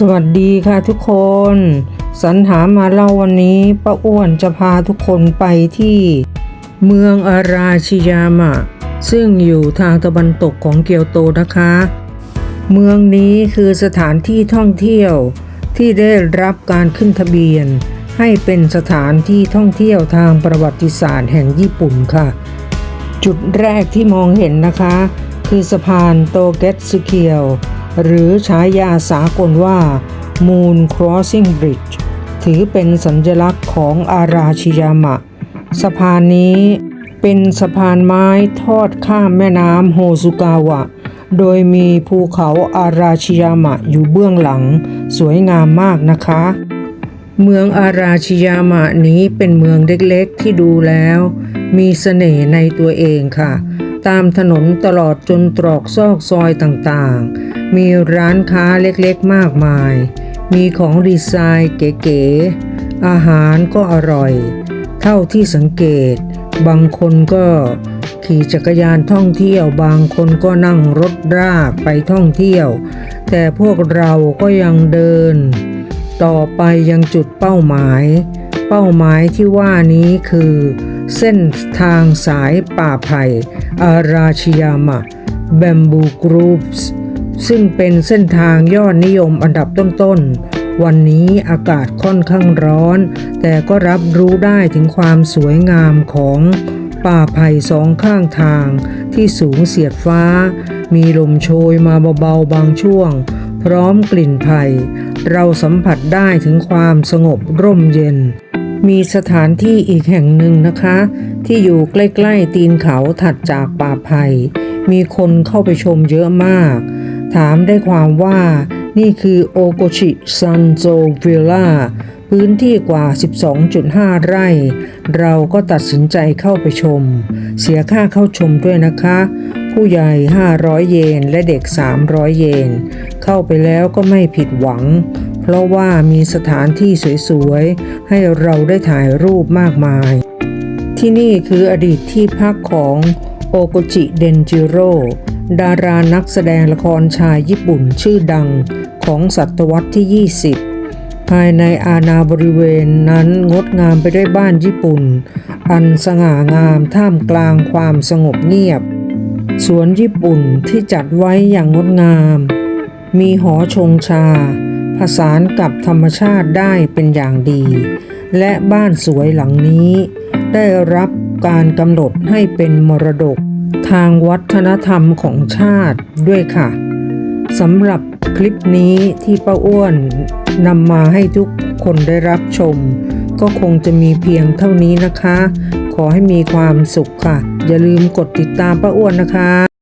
สวัสดีค่ะทุกคน สรรหามาเล่าวันนี้ป้าอ้วนจะพาทุกคนไปที่ เมืองอาราชิยามะ ซึ่งอยู่ทางตะวันตกของเกียวโตนะคะ เมืองนี้คือสถานที่ท่องเที่ยวที่ได้รับการขึ้นทะเบียน ให้เป็นสถานที่ท่องเที่ยวทางประวัติศาสตร์แห่งญี่ปุ่นค่ะ จุดแรกที่มองเห็นนะคะ คือสะพานโตเกตสึเคียว หรือฉายาสากลว่า Moon Crossing Bridge ถือเป็นสัญลักษณ์ของอาราชิยามะ สะพานนี้เป็นสะพานไม้ทอดข้ามแม่น้ำโฮซุกาวะ โดยมีภูเขาอาราชิยามะอยู่เบื้องหลัง สวยงามมากนะคะ เมืองอาราชิยามะนี้เป็นเมืองเล็กๆที่ดูแล้ว มีเสน่ห์ในตัวเองค่ะ ตามถนนตลอดจนตรอกซอกซอยต่างๆ มีร้านค้าเล็กๆมากมาย มีของดีไซน์เก๋ๆ อาหารก็อร่อย เท่าที่สังเกต บางคนก็ขี่จักรยานท่องเที่ยว บางคนก็นั่งรถรากไปท่องเที่ยว แต่พวกเราก็ยังเดิน ต่อไปยังจุดเป้าหมาย เป้าหมายที่ว่านี้คือ เส้นทางสายป่าไผ่อาราชิยามะแบมบูกรูปส์ซึ่งเป็นเส้นทางยอดนิยมอันดับต้นๆ วันนี้อากาศค่อนข้างร้อน แต่ก็รับรู้ได้ถึงความสวยงามของป่าไผ่สองข้างทางที่สูงเสียดฟ้า มีลมโชยมาเบาๆบางช่วง พร้อมกลิ่นไผ่ เราสัมผัสได้ถึงความสงบร่มเย็น มีสถานที่อีกแห่งหนึ่งนะคะ ที่อยู่ใกล้ ๆ ตีนเขาถัดจากป่าไผ่มีคนเข้าไปชมเยอะมาก ถามได้ความว่านี่คือโอโกชิซันโจวิลล่าพื้นที่กว่า 12.5 ไร่ เราก็ตัดสินใจเข้าไปชม เสียค่าเข้าชมด้วยนะคะ ผู้ใหญ่ 500 เยน และเด็ก 300 เยน เข้าไปแล้วก็ไม่ผิดหวัง เพราะว่ามีสถานที่สวยๆ ให้เราได้ถ่ายรูปมากมาย ที่นี่คืออดีตที่พักของโอโกจิเดนจิโร่ดารานักแสดงละครชายญี่ปุ่นชื่อดังของศตวรรษที่ 20 ภายในอาณาบริเวณนั้นงดงามไปด้วยบ้านญี่ปุ่น อันสง่างามท่ามกลางความสงบเงียบ สวนญี่ปุ่นที่จัดไว้อย่างงดงาม มีหอชงชา ผสานกับธรรมชาติได้เป็นอย่างดี และบ้านสวยหลังนี้ ได้รับการกำหนดให้เป็นมรดกทางวัฒนธรรมของชาติด้วยค่ะสำหรับคลิปนี้ที่ป้าอ้วนนำมาให้ทุกคนได้รับชม ก็คงจะมีเพียงเท่านี้นะคะ ขอให้มีความสุขค่ะ อย่าลืมกดติดตามป้าอ้วนนะคะ